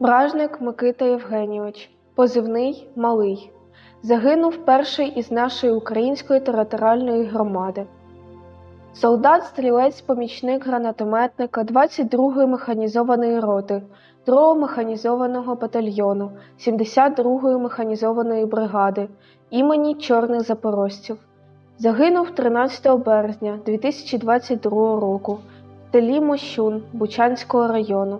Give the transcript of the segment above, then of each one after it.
Бражник Микита Євгенійович, позивний Малий, загинув перший із нашої української територіальної громади. Солдат, стрілець, помічник гранатометника 22-ї механізованої роти, 2-го механізованого батальйону, 72-ї механізованої бригади імені Чорних Запорожців. Загинув 13 березня 2022 року в селі Мощун Бучанського району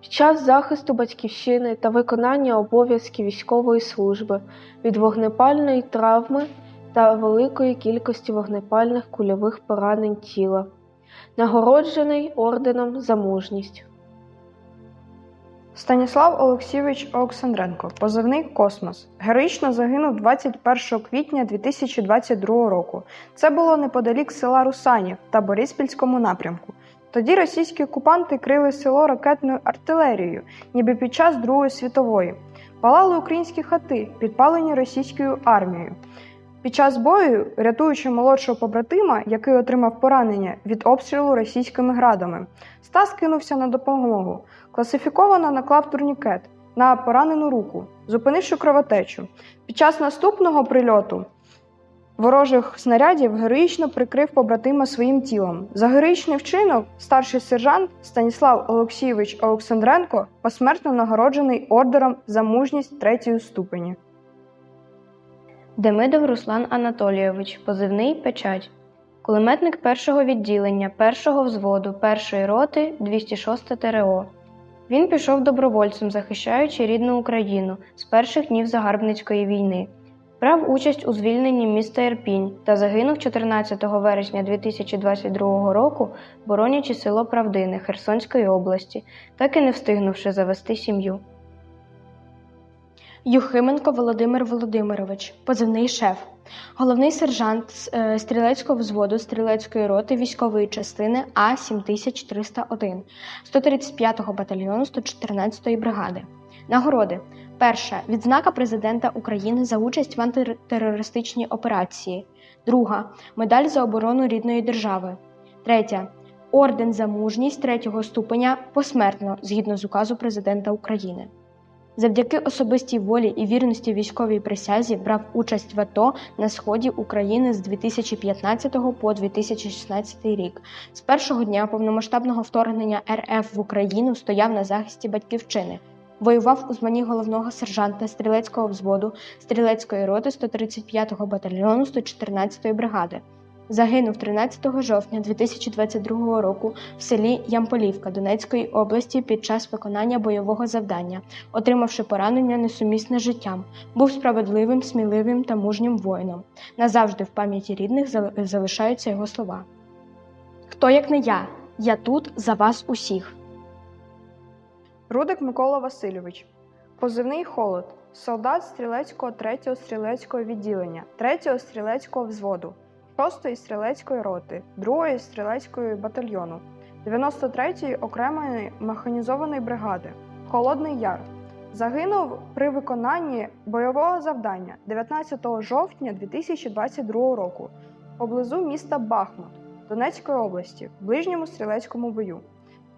під час захисту батьківщини та виконання обов'язків військової служби від вогнепальної травми та великої кількості вогнепальних кульових поранень тіла, нагороджений орденом за мужність. Станіслав Олексійович Олександренко, позивний Космос, героїчно загинув 21 квітня 2022 року. Це було неподалік села Русанів та Бориспільському напрямку. Тоді російські окупанти крили село ракетною артилерією, ніби під час Другої світової. Палали українські хати, підпалені російською армією. Під час бою, рятуючи молодшого побратима, який отримав поранення від обстрілу російськими градами, Стас кинувся на допомогу. Класифіковано наклав турнікет на поранену руку, зупинивши кровотечу. Під час наступного прильоту ворожих снарядів героїчно прикрив побратима своїм тілом. За героїчний вчинок старший сержант Станіслав Олексійович Олександренко посмертно нагороджений ордером за мужність третьої ступені. Демидов Руслан Анатолійович, позивний печать. Кулеметник першого відділення, першого взводу, першої роти 206 ТРО. Він пішов добровольцем, захищаючи рідну Україну з перших днів загарбницької війни. Брав участь у звільненні міста Ірпінь та загинув 14 вересня 2022 року, боронячи село Правдине Херсонської області, так і не встигнувши завести сім'ю. Юхименко Володимир Володимирович, позивний шеф, головний сержант е, стрілецького взводу стрілецької роти військової частини А 7301 135-го батальйону 114-ї бригади. Нагороди. Перша відзнака президента України за участь в антитерористичній операції. Друга медаль за оборону рідної держави. Третя орден за мужність третього ступеня посмертно згідно з указу президента України. Завдяки особистій волі і вірності військовій присязі брав участь в АТО на сході України з 2015 по 2016 рік. З першого дня повномасштабного вторгнення РФ в Україну стояв на захисті батьківщини. Воював у званні головного сержанта стрілецького взводу стрілецької роти 135-го батальйону 114-ї бригади. Загинув 13 жовтня 2022 року в селі Ямполівка Донецької області під час виконання бойового завдання, отримавши поранення несумісне з життям, був справедливим, сміливим та мужнім воїном. Назавжди в пам'яті рідних залишаються його слова. Хто як не я? Я тут за вас усіх. Рудик Микола Васильович, позивний холод, солдат стрілецького 3-го стрілецького відділення, 3-го стрілецького взводу, 6-ї стрілецької роти, 2-ї стрілецької батальйону, 93-ї окремої механізованої бригади, Холодний Яр. Загинув при виконанні бойового завдання 19 жовтня 2022 року поблизу міста Бахмут Донецької області в ближньому стрілецькому бою.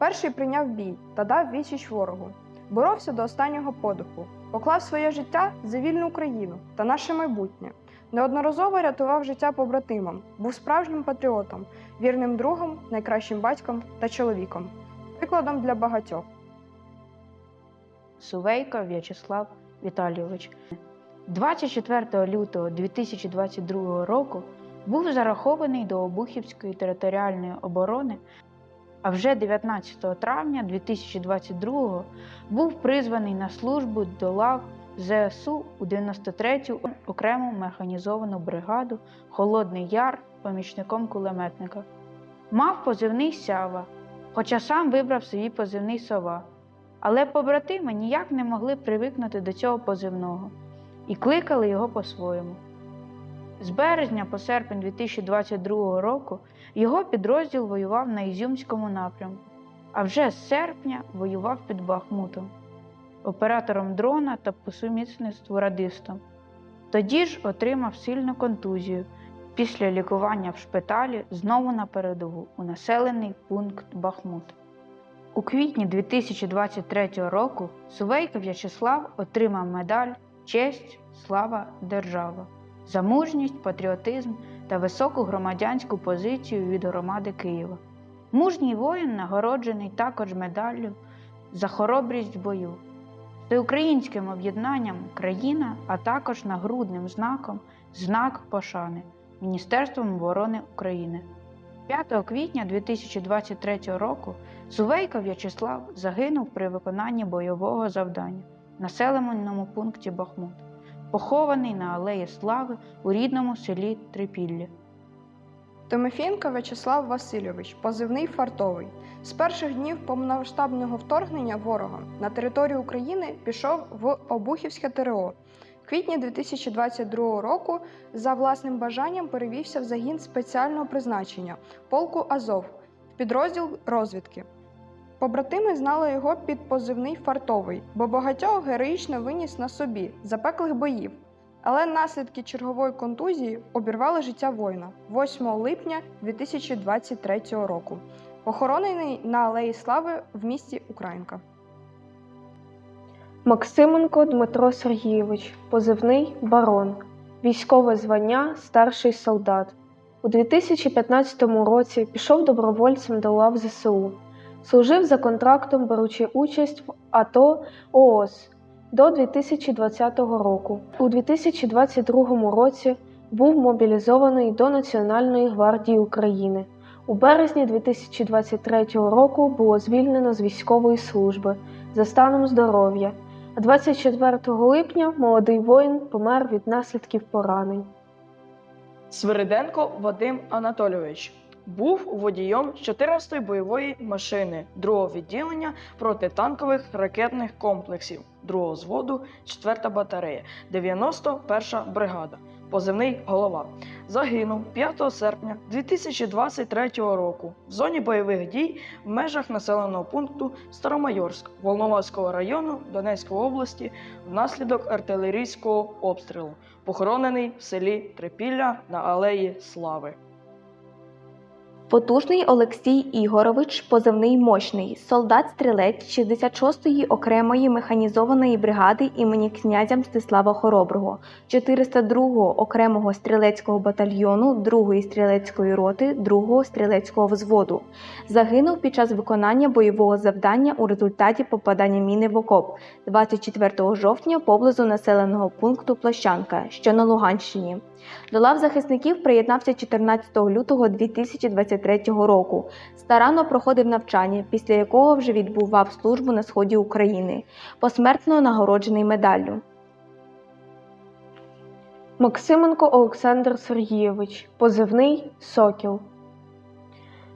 Перший прийняв бій та дав відсіч ворогу. Боровся до останнього подиху, поклав своє життя за вільну Україну та наше майбутнє. Неодноразово рятував життя побратимам, був справжнім патріотом, вірним другом, найкращим батьком та чоловіком, прикладом для багатьох. Сувейко В'ячеслав Віталійович. 24 лютого 2022 року був зарахований до Обухівської територіальної оборони, а вже 19 травня 2022 був призваний на службу до лав ЗСУ у 93-ю окрему механізовану бригаду Холодний Яр помічником кулеметника. Мав позивний Сява, хоча сам вибрав собі позивний Сова. Але побратими ніяк не могли привикнути до цього позивного і кликали його по-своєму. З березня по серпень 2022 року його підрозділ воював на Ізюмському напрямку, а вже з серпня воював під Бахмутом, оператором дрона та по сумісництву радистом. Тоді ж отримав сильну контузію. Після лікування в шпиталі знову на передову у населений пункт Бахмут. У квітні 2023 року Сувейко В'ячеслав отримав медаль Честь, слава, держава за мужність, патріотизм та високу громадянську позицію від громади Києва. Мужній воїн нагороджений також медаллю за хоробрість в бою, всеукраїнським об'єднанням країна, а також нагрудним знаком знак пошани Міністерством оборони України. 5 квітня 2023 року Сувейко В'ячеслав загинув при виконанні бойового завдання в населеному пункті Бахмут, похований на Алеї Слави у рідному селі Трипілля. Тимофієнко В'ячеслав Васильович, позивний фартовий. З перших днів повномасштабного вторгнення ворога на територію України пішов в Обухівське ТРО. Квітні 2022 року за власним бажанням перевівся в загін спеціального призначення полку Азов в підрозділ розвідки. Побратими знали його під позивний фартовий, бо багатьох героїчно виніс на собі запеклих боїв. Але наслідки чергової контузії обірвали життя воїна 8 липня 2023 року, похоронений на Алеї Слави в місті Українка. Максименко Дмитро Сергійович, позивний барон, військове звання старший солдат. У 2015 році пішов добровольцем до лав ЗСУ. Служив за контрактом, беручи участь в АТО ООС до 2020 року. У 2022 році був мобілізований до Національної гвардії України. У березні 2023 року було звільнено з військової служби за станом здоров'я. 24 липня молодий воїн помер від наслідків поранень. Свириденко Вадим Анатолійович був водієм 14-ї бойової машини 2-го відділення протитанкових ракетних комплексів 2-го зводу 4-та батарея, 91-ша бригада, позивний голова. Загинув 5 серпня 2023 року в зоні бойових дій в межах населеного пункту Старомайорськ Волноваського району Донецької області внаслідок артилерійського обстрілу, похоронений в селі Трипілля на Алеї Слави. Потужний Олексій Ігорович, позивний мощний, солдат-стрілець 66-ї окремої механізованої бригади імені князя Мстислава Хороброго, 402-го окремого стрілецького батальйону 2-ї стрілецької роти 2-го стрілецького взводу. Загинув під час виконання бойового завдання у результаті попадання міни в окоп 24 жовтня поблизу населеного пункту Площанка, що на Луганщині. До лав захисників приєднався 14 лютого 2023 року. Старанно проходив навчання, після якого вже відбував службу на сході України, посмертно нагороджений медаллю. Максименко Олександр Сергійович, позивний Сокіл.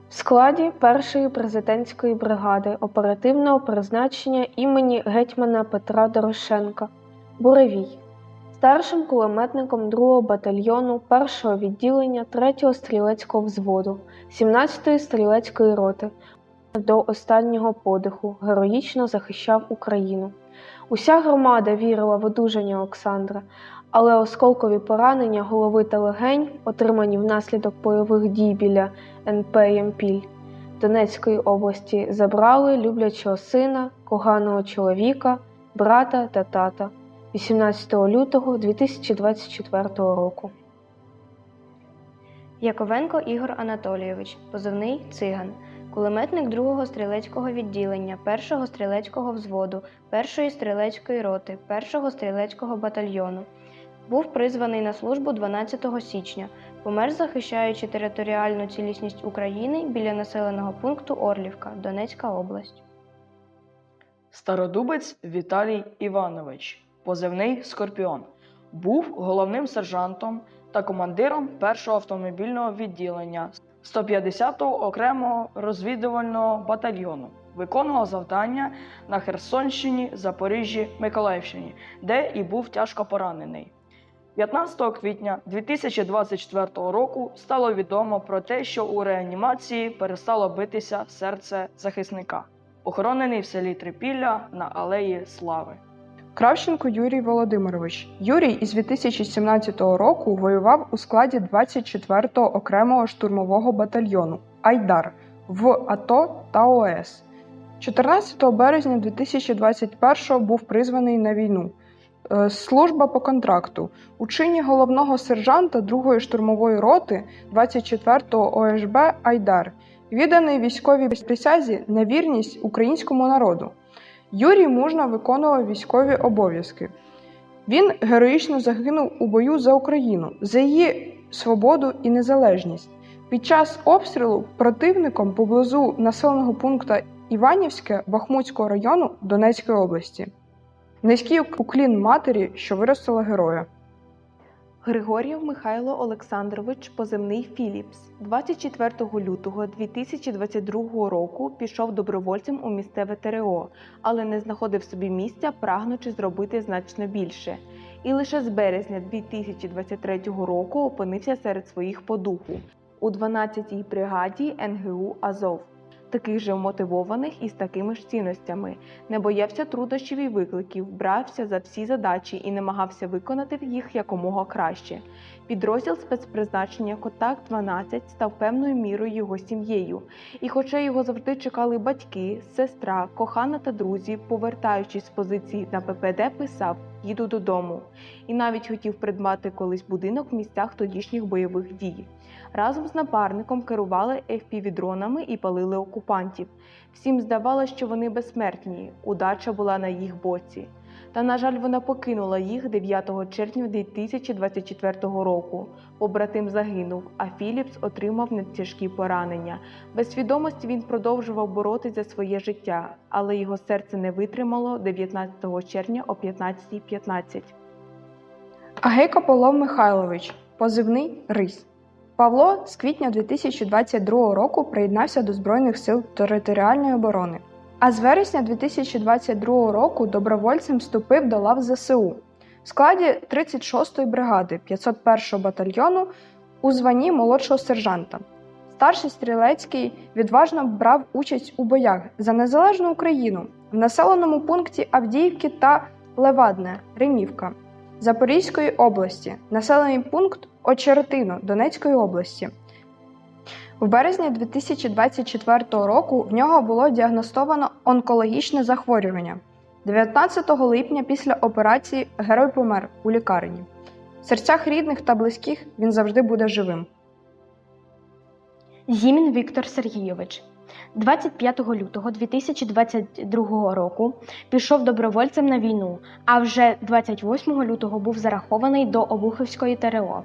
В складі першої президентської бригади оперативного призначення імені гетьмана Петра Дорошенка Буревій, старшим кулеметником 2-го батальйону 1-го відділення 3-го стрілецького взводу 17-ї стрілецької роти. До останнього подиху героїчно захищав Україну. Уся громада вірила в одужання Олександра, але осколкові поранення голови та легень, отримані внаслідок бойових дій біля НП Ямпіль Донецької області, забрали люблячого сина, коганого чоловіка, брата та тата 18 лютого 2024 року. Яковенко Ігор Анатолійович, позивний циган, кулеметник 2-го стрілецького відділення, 1-го стрілецького взводу, 1-ї стрілецької роти, 1-го стрілецького батальйону. Був призваний на службу 12 січня. Помер, захищаючи територіальну цілісність України біля населеного пункту Орлівка, Донецька область. Стародубець Віталій Іванович, позивний Скорпіон, був головним сержантом та командиром першого автомобільного відділення 150-го окремого розвідувального батальйону. Виконував завдання на Херсонщині, Запоріжжі, Миколаївщині, де і був тяжко поранений. 15 квітня 2024 року стало відомо про те, що у реанімації перестало битися серце захисника, охоронений в селі Трипілля на Алеї Слави. Кравченко Юрій Володимирович. Юрій із 2017 року воював у складі 24-го окремого штурмового батальйону Айдар в АТО та ОС. 14 березня 2021 був призваний на війну. Е, Служба по контракту у чині головного сержанта 2-ї штурмової роти 24-го ОШБ Айдар, відданий військовій присязі на вірність українському народу. Юрій мужно виконував військові обов'язки. Він героїчно загинув у бою за Україну, за її свободу і незалежність. Під час обстрілу противником поблизу населеного пункту Іванівське Бахмутського району Донецької області. Низький уклін матері, що виростила героя. Григор'єв Михайло Олександрович, позивний Філіпс, 24 лютого 2022 року пішов добровольцем у місцеве ТРО, але не знаходив собі місця, прагнучи зробити значно більше. І лише з березня 2023 року опинився серед своїх по духу у 12-й бригаді НГУ Азов. Таких же мотивованих і з такими ж цінностями, не боявся труднощів і викликів, брався за всі задачі і намагався виконати їх якомога краще. Підрозділ спецпризначення Контакт 12 став певною мірою його сім'єю. І хоча його завжди чекали батьки, сестра, кохана та друзі, повертаючись з позиції на ППД, писав їду додому. І навіть хотів придбати колись будинок в місцях тодішніх бойових дій. Разом з напарником керували FPV-дронами і палили окупантів. Всім здавалося, що вони безсмертні, удача була на їх боці. Та, на жаль, вона покинула їх 9 червня 2024 року. Побратим загинув, а Філіпс отримав нетяжкі поранення. Без свідомості він продовжував боротися за своє життя, але його серце не витримало 19 червня о 15.15. Агейко Павло Михайлович, позивний Рись. Павло з квітня 2022 року приєднався до Збройних сил територіальної оборони. А з вересня 2022 року добровольцем вступив до лав ЗСУ в складі 36-ї бригади 501-го батальйону у званні молодшого сержанта. Старший стрілецький відважно брав участь у боях за незалежну Україну в населеному пункті Авдіївки та Левадне Римівка Запорізької області, населений пункт Очеретино Донецької області. В березні 2024 року в нього було діагностовано онкологічне захворювання. 19 липня після операції герой помер у лікарні. В серцях рідних та близьких він завжди буде живим. Зімін Віктор Сергійович. 25 лютого 2022 року пішов добровольцем на війну, а вже 28 лютого був зарахований до Обухівської ТРО,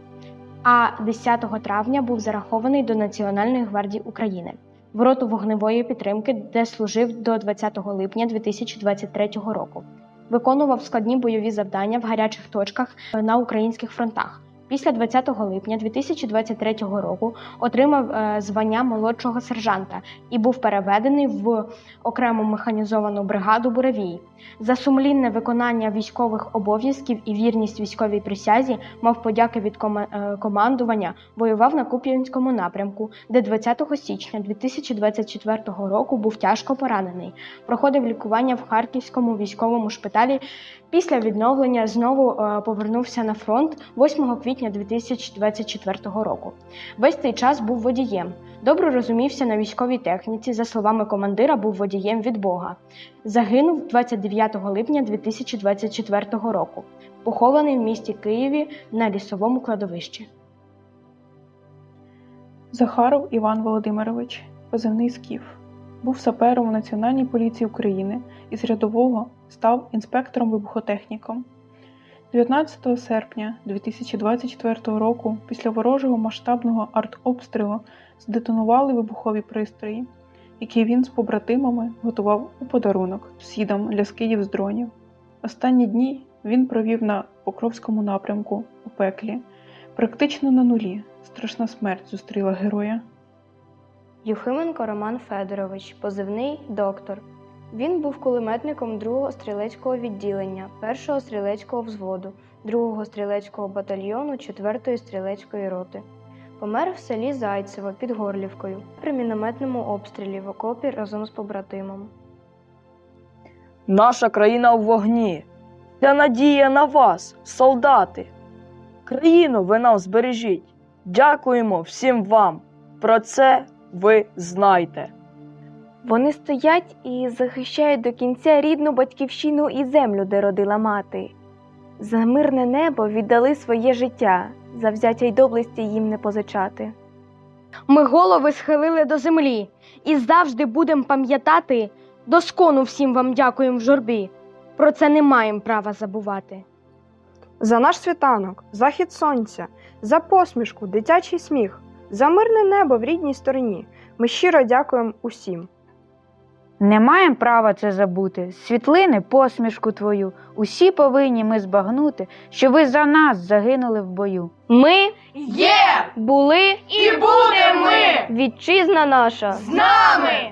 а 10 травня був зарахований до Національної гвардії України в роту вогневої підтримки, де служив до 20 липня 2023 року. Виконував складні бойові завдання в гарячих точках на українських фронтах. Після 20 липня 2023 року отримав е, звання молодшого сержанта і був переведений в окрему механізовану бригаду Буравій. За сумлінне виконання військових обов'язків і вірність військовій присязі мав подяки від е, командування, воював на Куп'янському напрямку, де 20 січня 2024 року був тяжко поранений. Проходив лікування в Харківському військовому шпиталі. Після відновлення знову е, повернувся на фронт 8 квітня 2024 року. Весь цей час був водієм. Добре розумівся на військовій техніці. За словами командира, був водієм від Бога. Загинув 29 липня 2024 року. Похований в місті Києві на лісовому кладовищі. Захаров Іван Володимирович, позивний Скіф, був сапером у Національній поліції України і з рядового став інспектором-вибухотехніком. 19 серпня 2024 року після ворожого масштабного артобстрілу здетонували вибухові пристрої, які він з побратимами готував у подарунок сусідам для скидів з дронів. Останні дні він провів на Покровському напрямку у пеклі, практично на нулі. Страшна смерть зустріла героя. Юхименко Роман Федорович, позивний доктор. Він був кулеметником 2-го стрілецького відділення, 1-го стрілецького взводу, 2-го стрілецького батальйону 4-ї стрілецької роти. Помер в селі Зайцево під Горлівкою при мінометному обстрілі в окопі разом з побратимом. Наша країна в вогні. Ця надія на вас, солдати. Країну ви нам збережіть. Дякуємо всім вам. Про це ви знайте. Вони стоять і захищають до кінця рідну батьківщину і землю, де родила мати. За мирне небо віддали своє життя, завзяття й доблесті їм не позичати. Ми голови схилили до землі і завжди будемо пам'ятати, доскону всім вам дякуємо в журбі. Про це не маємо права забувати. За наш світанок, захід сонця, за посмішку, дитячий сміх, за мирне небо в рідній стороні. Ми щиро дякуємо усім. Не маємо права це забути. Світлини, посмішку твою. Усі повинні ми збагнути, що ви за нас загинули в бою. Ми Є! були І будемо ми! вітчизна наша. З нами!